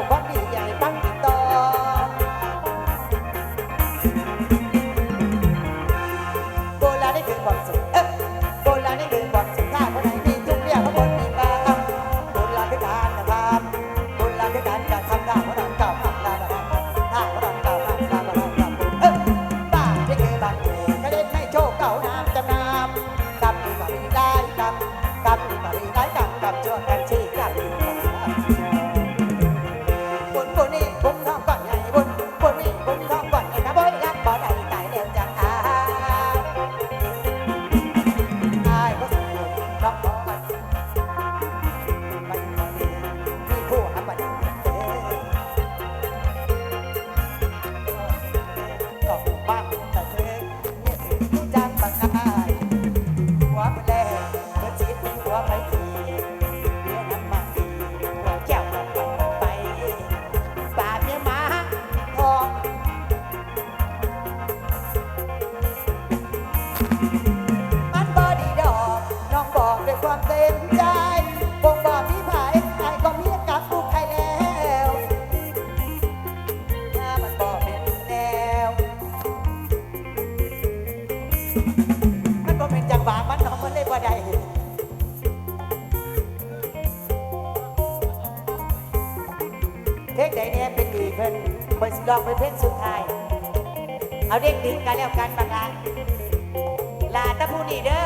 Now, Bundy มันบ่เป็นจังหวะมันเนาะมันเลยบ่ด้เพลงใดเนี่ยเป็นดีเพิ่นเพิ่สิลองเปเพลงสุดท้าย เอาเรียกติดกันแล้วกันบักละลาตะผู้นี่เด้อ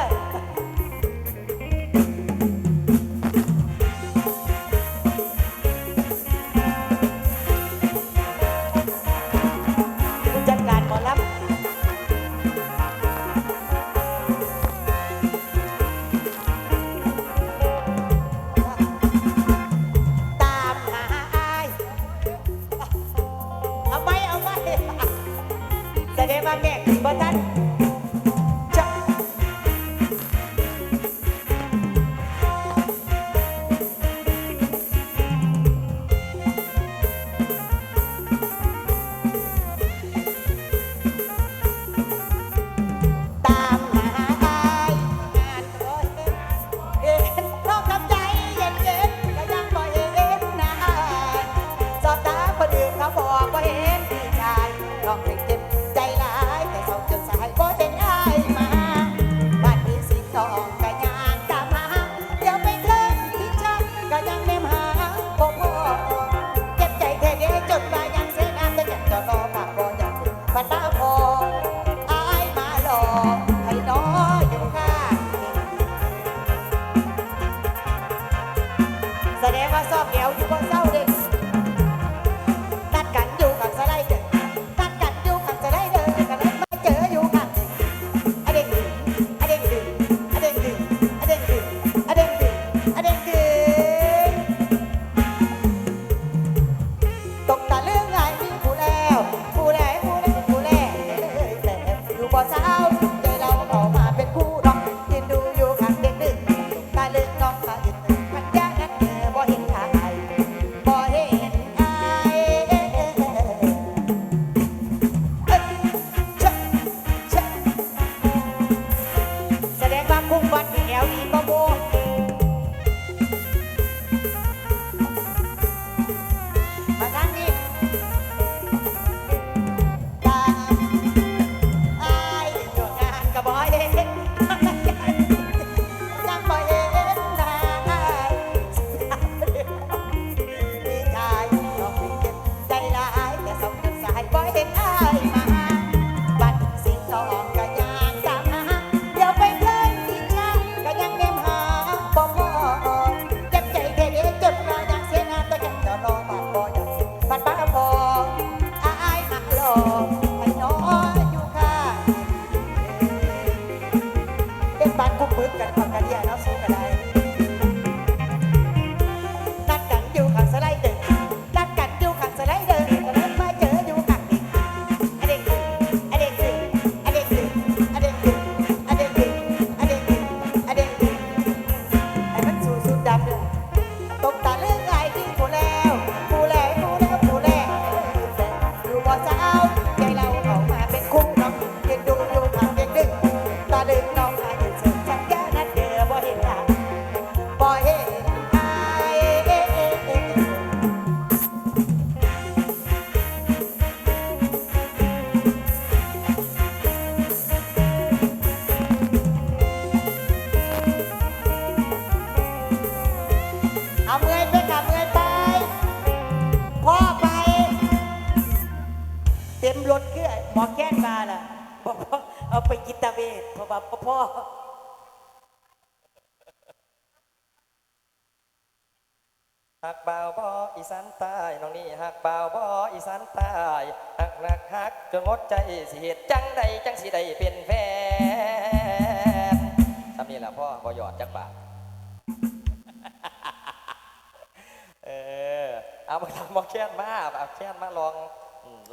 หมอแก้นมาล่ะบอกพ่อเอาไปกินตาเวทพ่อบอกพ่อหักบ่าวบออีสานใต้น้องนี่หักบ่าวบออีสานใต้หักนักหักจนหมดใจสิเหตุจังใดจังสิได้เป็นแฟนทำนี่แหละพ่อบ่หยอดจักบาทเออเอามาทำหมอแค้นมาเอาแค้นมาลอง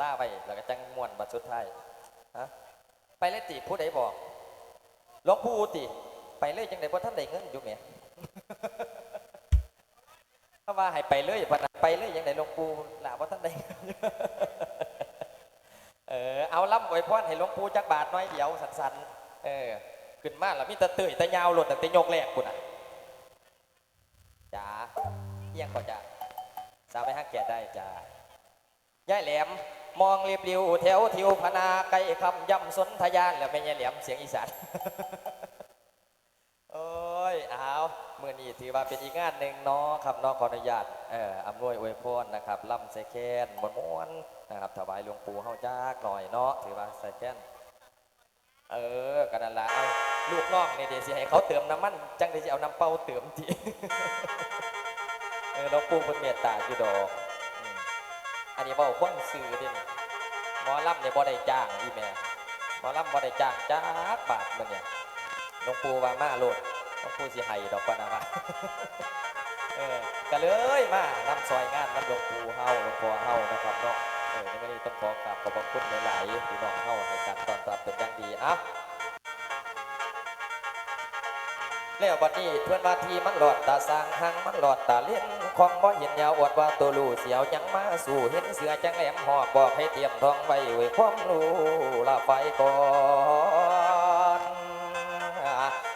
ล่าไปแล้วก็จังม่วนบัดสุดท้ายฮะไปเลยติผู้ใดบอกหลวงปู่ติ ไปเลยจังไดบ่ท่านได้เงินอยู่แหมถ้าว่าให้ไปเลยพะนไปเลยยังไงหลวงปู่ลาว่าท่านใดเออเอาล่ำไว้พรให้หลวงปู่จักบาทน้อยเดียวสันๆเออขึ้นมาแล้วมีแตะเตยแตะยาวหลุดแต่ตะยกแรกคุณอะจ้าเอียงก่อนจ้าสาวไปฮักแก่ได้จ้ายายแหลม มองเรียบริวแถวทิวพนาไกลคำย่ำสนทยานแล้วไม่ย่ายแหลมเสียงอีสานโอ้ยเอาเมื่อนี้ถือว่าเป็นอีกงานหนึ่งเนาะครับนองขออนุญาตเอ่ออำนวยอวยพรนะครับล่ำใส่แคนมวนมวนนะครับถวายหลวงปู่เฮาจักหน่อยเนาะถือว่าใส่แคนเออกันนั่นละเอาลูกน้องนี่เดี๋ยวสิให้เขาเติมน้ำมันจังได้สิเอาน้ำเปล่าเติมทีเออหลวงปู่เพิ่นเมตตาอยู่ดอก อันนี้เว้าคนซื้อเดิหมอลำเนี่ยบ่ได้จ้างอีแม่หมอลำบ่ได้จ้างจักบาทมันเนี่ยหลวงปู่ว่ามาโลดหลวงปู่สิให้ดอกปะนะวะเออก็เลยมานำซอยงานนำหลวงปู่เฮาหลวงพ่อเฮานะครับเนาะเออในวันนี้ต้องขอกราบขอบพระคุณหลายๆพี่น้องเฮาให้การต้อนรับเป็นอย่างดีอะ แล้วบัดนี้เพื่อนว่าทีมันหลอดตาสร้างหังมันหลอดตาเลี้ยนของบ่เห็นยาวอดว่าตัวลูเสียวยังมาสู่เห็นเสือจังแหลมหอกบอกให้เตรียมทองไว้ไว้ความรู้ละไฟก่อน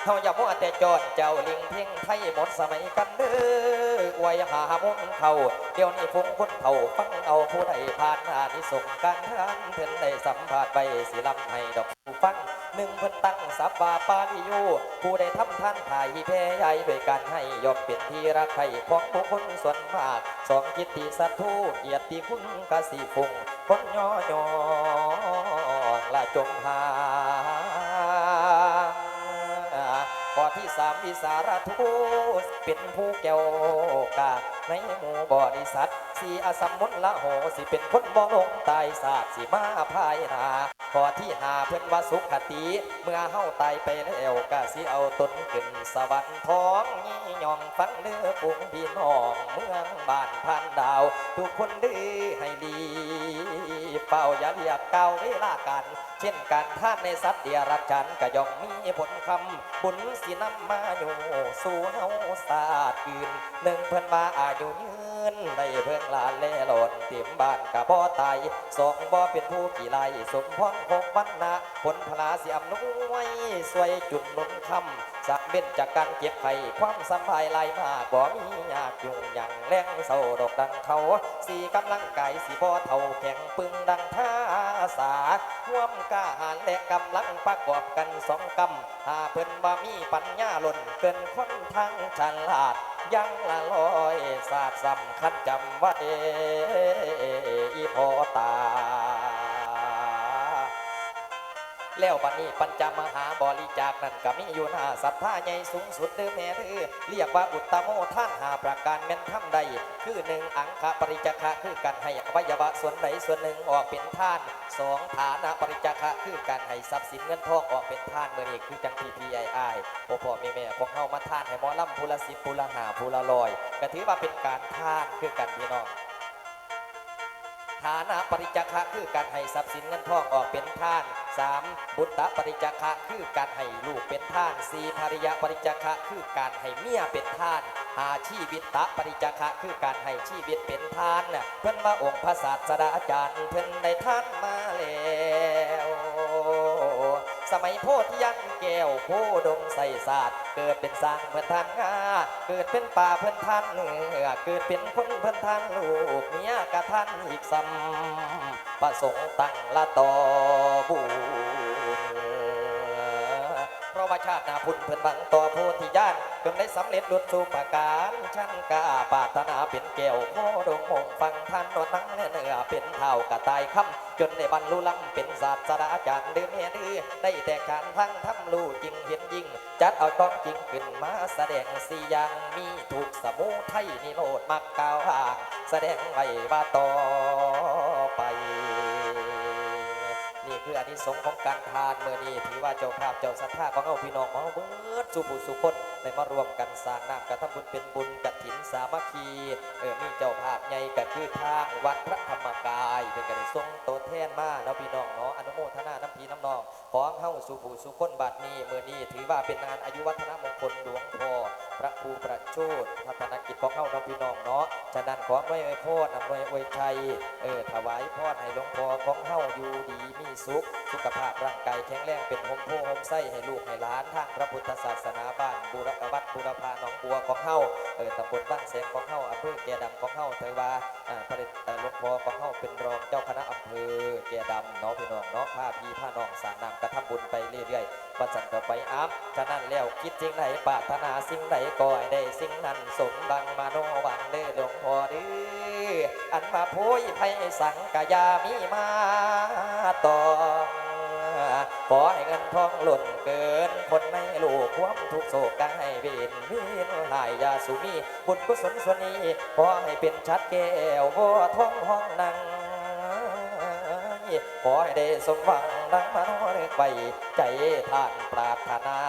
เฮาอย่ามัวแต่จอดเจ้าลิงเพียงไทยหมดสมัยกันเด้ออวยหามุนเขาเดี๋ยวนี้ฟงคนเขาฟังเอาผู้ใดผ่านหานิสงการทานเพิ่นได้สัมผัสใบสิลำให้ดอกฟัง หนึ่งเพิ่นตั้งสับวาปาลิโยผู้ใดทำท่านถ่ายแพ้ใหญ่ด้วยการให้ยอมเป็นที่รักใครของผู้คนส่วนมากสองกิตติสัตว์ทูเกียรติคุณกสิฟงคนย่อยองละจงหาข้อที่สามวิสารทูตเป็นผู้แก้วกาในหมู่บริษัทสีอสมมุนละโหสิเป็นคนมองลงตายศาสตร์สิมาภายนา ข้อที่หาเพิ่อนว่าสุขติ เมื่อเฮาตายไปแล้วก็สิเอาตนขึ้นสวรรค์ท้องยี่ยองฟังเนื้อปุงพี่น้องเมืองบ้านพันดาว ทุกคนดื้อให้ดีเป่าอย่าเรียกเก่าเวลากัน เช่นการท่านในสัตว์เดียรักฉันก็ย่อมมีผลคำบุญสินำมาอยู่สู่เฮาศาสตร์อื่นหนึ่งเพิ่อนว่าอายุยืน ได้เพิ่งลาเล่หล่นเต็มบ้านกะบ่ตายสองบ่เป็นผู้กี่ไล่สมพรคงบรรณะผลพลาเสียมนุยสวยจุดนุนคำสักเบ็นจากการเจ็บไข้ความสบายไหลายมากบ่มียากยุ่งยังแรงเศร้าดอกดังเขาสีกำลังกายสีบ่เท่าแข็งปึงดังท่าสาห่วมกล้าหาญและกำลังประกอบกันสองกำหาเพิ่นว่ามีปัญญาล้นเกินคนทั้งฉลาด ยังละลอยศาสตร์สำคัญจำไว้อีพอตา แล้วบัดนี้ปัญจมหาบริจาคนั้นก็มีอยู่หน้าศรัทธาใหญ่สูงสุดเด้อแม่เด้อเรียกว่าอุตตโมท่านหาประการแม่นทำใดคือหนึ่งอังคปริจาคะคือการให้อวัยวะส่วนใดส่วนหนึ่งออกเป็นท่านสองฐานะปริจาคะคือการให้ทรัพย์สินเงินทองออกเป็นท่านเมื่อนี้คือจังพีพีไอไอพ่อพ่อแม่แม่ของเฮามาท่านให้หมอลำพูละสิบพูละหาพูละลอยก็ถือว่าเป็นการท่านคือกันพี่น้องฐานะปริจาคะคือการให้ทรัพย์สินเงินทองออกเป็นท่าน 3. บุตรปริจาคะคือการให้ลูกเป็นท่าน 4. ภริยาปริจาคะคือการให้เมียเป็นท่านหาชีวิตตะปริจาคะคือการให้ชีวิตเป็นท่าน เพื่อนมาองค์พระศาสดาอาจารย์ เพื่อนได้ท่านมาแล้ว มัยโพธิยันแก้วโพดงใส่ศาสตร์เกิดเป็นสร้างเพื่อนท่านงาเกิดเป็นป่าเพื่อนท่านเนื้อเกิดเป็นคนเพื่อนท่านลูกเมียกะท่านอีกซ้ำประสงค์ตั้งละต่อบุเพราะว่าชาตินาพุ่นเพิ่อนบังต่อโพธิญาณจนได้สำเร็จหลุดสู่ประการชั้นกาปารถนาเป็นแก้วโคดงมงฟังท่านนวดนั่งเนื้อเป็นเท่ากระตายคำ จนได้บรรลุลำเป็นศาสตราจารย์เดือเมียดื้อได้แต่การทั้งทำรู้จริงเห็นยิ่ง จัดเอาต้องจริงขึ้นมาแสดงสี่อย่างมีถูกสมุทัยนิโรธมักกล่าวอ้างแสดงไว้ว่าต่อไป นี่คืออานิสงส์ของการทานเมื่อนี้ถือว่าเจ้าภาพเจ้าศรัทธาของเอาพี่น้องมาเบิดสุบุสุคน ได้มารวมกันสร้างน้ำกระทำบุญเป็นบุญกฐินสามัคคีเออมีเจ้าภาพใหญ่ก็คือทางวัดพระธรรมกายเป็นการทรงโตวแทนมาเนาะพี่น้องเนาะอนุโมทนาน้ำพีน้ำนองของเฮาสุบุสุคนบัดนี้เมื่อนี้ถือว่าเป็นงานอายุวัฒนมงคลหลวงพ่อพระครูประโชดพัฒนกิจของเฮาเนาะพี่น้องเนาะฉะนั้นขอไว้ไว้พรนำไว้ไว้ชัยเออถวายพรให้หลวงพ่อของเฮาอยู่ดีมีสุข สุขภาพร่างกายแข็งแรงเป็นหมโพหมไส้ให้ลูกให้หลานทางพระพุทธศาสนาบ้านบูรกวัดบูรพาหนองบัวของเฮาเออตำบลบ้านแสงของเฮาอำเภอแก่ดำของเฮาเทวาอ่าพระเดชเอ่อหลวงพ่อของเฮาเป็นรองเจ้าคณะอำเภอแก่ดำเนาะพี่น้องเนาะพาพี่พาน้องสางนำกระทำบุญไปเรื่อยๆประจันต่อไปอัพฉะนั้นแล้วคิดจริงไหนปรารถนาสิ่งใดก็ให้ได้สิ่งนั้นสมบังมาโนวังเด้อหลวงพ่อเด้ออันมาโพยไพสังกายามีมาตอง ขอให้เงินทองหล่นเกิน คนไม่รู้ความทุกโศกให้เวียนเวียนหายยาสุมีบุญกุศลส่วนนี้ขอให้เป็นชัดแก้วบ่ท้องห้องนังขอให้ได้สมหวังดังมโนเลือกไปใจท่านปรารถนา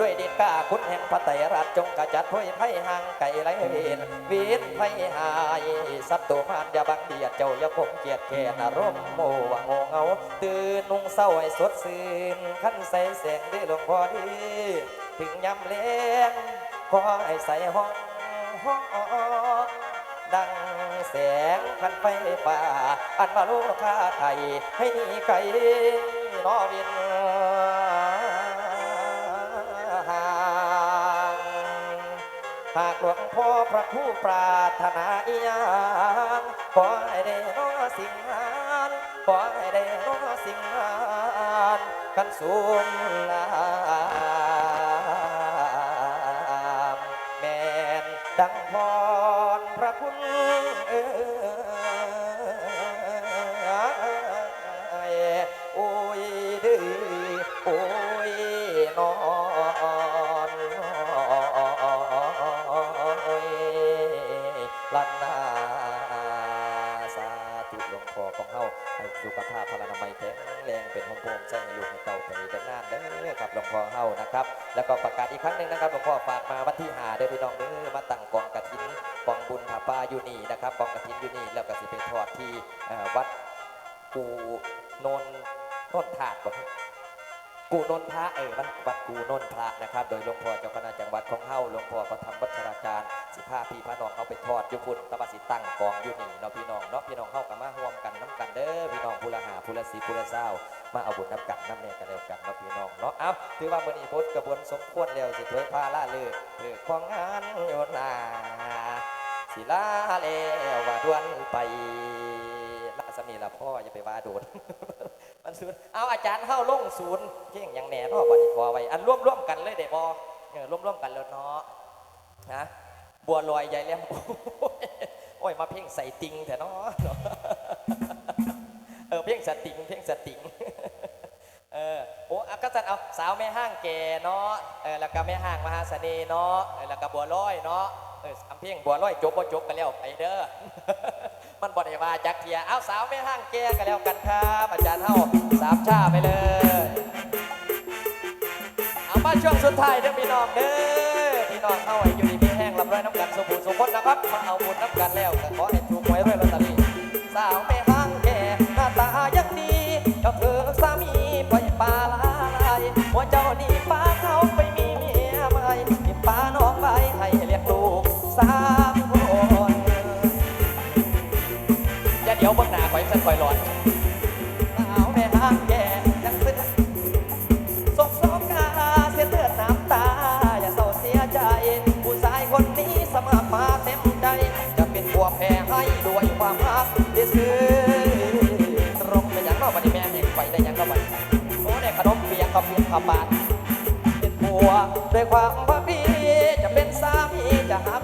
ด้วยด็ดกล้าคุณแห่งพระไตรรัตน์จงกระจัดพ้ยไพ่ห่างไก่ไรเวียนวีนไพ่หายสัตว์ตัวมานอย่าบังเดียดเจ้าอย่าคงเกียดแค่นอารมณ์โมว่าโงเงาตื่นนุ่งเศร้าให้สดชื่นขั้นใส่แสงได้หลวงพ่อดีถึงยำเลี้ยงขอให้ใส่ห้องห้องดังแสงพันไฟป่า อันมาลูกค้าไทยให้ไกลนอวิน หากหลวงพ่อพระผู้ปรารถนาอียังขอให้ได้นอสิ่งนั้นขอให้ได้นอสิ่งนั้นกันสูงลา ของเฮาให้สุขภาพพลานามัยแข็งแรงเป็นโฮมโฮมใจให้ลูกให้เต่าไปแต่นานเด้อครับหลวงพ่อเฮานะครับ แล้วก็ประกาศอีกครั้งหนึ่งนะครับหลวงพ่อฝากมาวันที่หาเด้อพี่น้องเด้อมาตั้งกองกระถินกองบุญผาป่าอยู่นี่นะครับกองกระถินอยู่นี่แล้วก็สิไปทอดที่วัดกูนนนนถาดบ่ครับ กูนนพระเออวัดวัดกูนนพระนะครับ โดยหลวงพ่อเจ้าคณะจังหวัดของเฮาหลวงพ่อประธรรมวัชราจารย์สิพาพี่พาน้องเขาไปทอดยุบุญตะบะสิตั้งกองอยู่นี่เนาะพี่น้องเนาะพี่น้องเข้ากันมาร่วมกันน้ำกันเด้อพี่น้องผู้ละหาผู้ละสีผู้ละเศร้ามาเอาบุญนับกันน้ำเนี่ยกันเดียวกันเนาะพี่น้องเนาะเอาถือว่ามื้อนี้พดกระบวนสมควรแล้วสิถวยพาล่าเลือเลือของงานโยนนาสิลาแล้วว่าดวนไปละสำนีละพ่ออย่าไปว่าโดน ศูนย์เอาอาจารย์เข้าลงศูนย์เที่ยงอย่างแหน่เนาะบัดนี้พอไว้อันร่วมร่วมกันเลยเด้บอเออร่วมร่วมกันแล้วเนาะนะบัวลอยใหญ่เลี้ยมโอ้ยมาเพ่งใส่ติงแต่เนาะเออเพ่งสติงเพ่งสติงเออโอ้อะก็จันเอาสาวแม่ห้างแก่เนาะเออแล้วก็แม่ห้างมหาเสน่ห์เนาะเออแล้วก็บัวลอยเนาะเอออำเพียงบัวลอยจบบ่จบกันแล้วไปเด้อ มันบ่ได้ว่าจักเทียเอาสาวไม่ห้างแก่กันแล้วกันครับอาจารย์เฮาสามชาไปเลย เอามาช่วงสุดท้ายเด้อพี่น้องเด้อพี่น้องเอาไว้อยู่ดีมีแห้งลำไรน้ำกันสมบูรณ์สมบูรณ์นะครับมาเอาบุญน้ำกันแล้วก็ขอให้ทุก ความรักเดือตรงไปยังนอกบัดแม่แห่งไฟได้อย่างนอกบัดโอ้ได้ขนมเปียกข้าวเปียกข้าปานเป็นผัวด้วยความพักดีจะเป็นสามีจะหา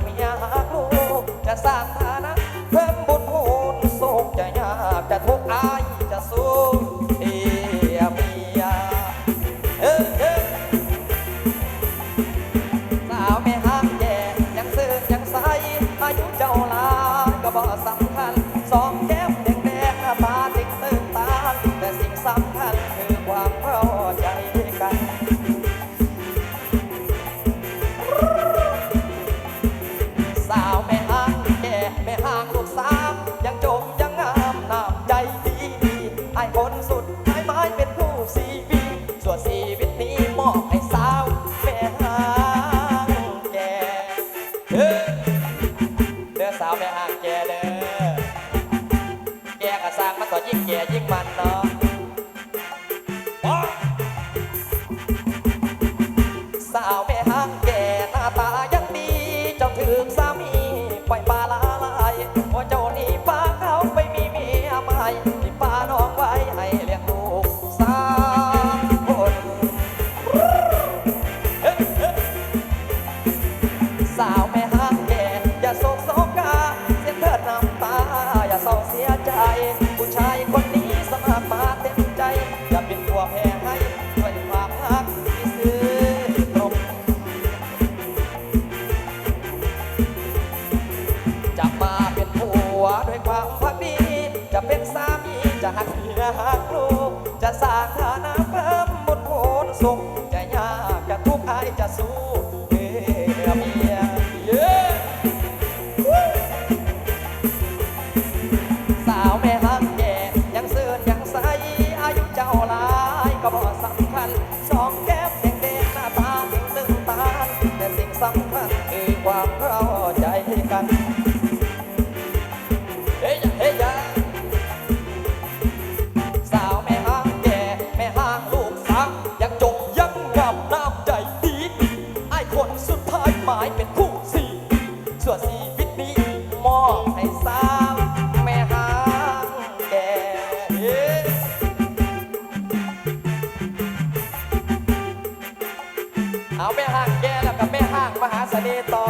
เอาแม่ห้างแก่แล้วกับแม่ห้างมหาเสน่ห์ต่อ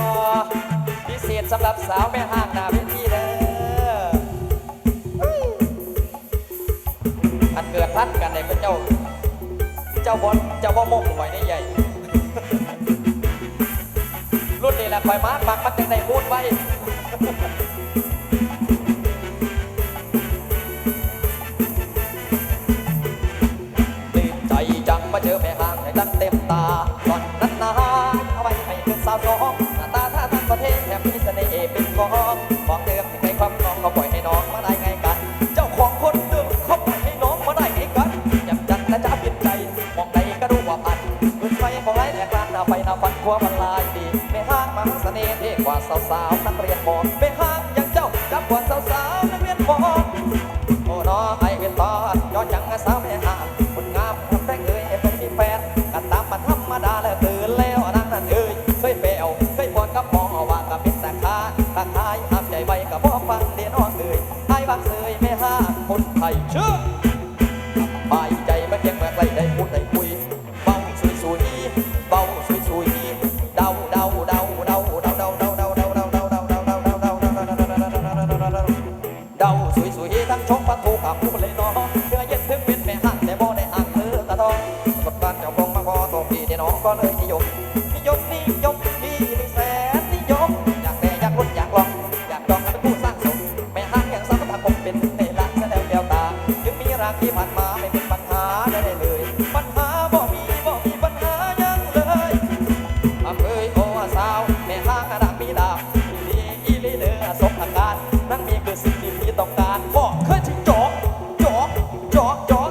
พิเศษสำหรับสาวแม่ห้างหน้าเวทีเด้อพันเกิดพันกันในพระเจ้า เจ้าบอเจ้าบ่มงหอได้ใหญ่ รุ่นนี้แหละคอยมาปักพัดยังในพูดไว้ เต็มตาตอนนั้นนะอาไว้ให้เป็นสาวน้อง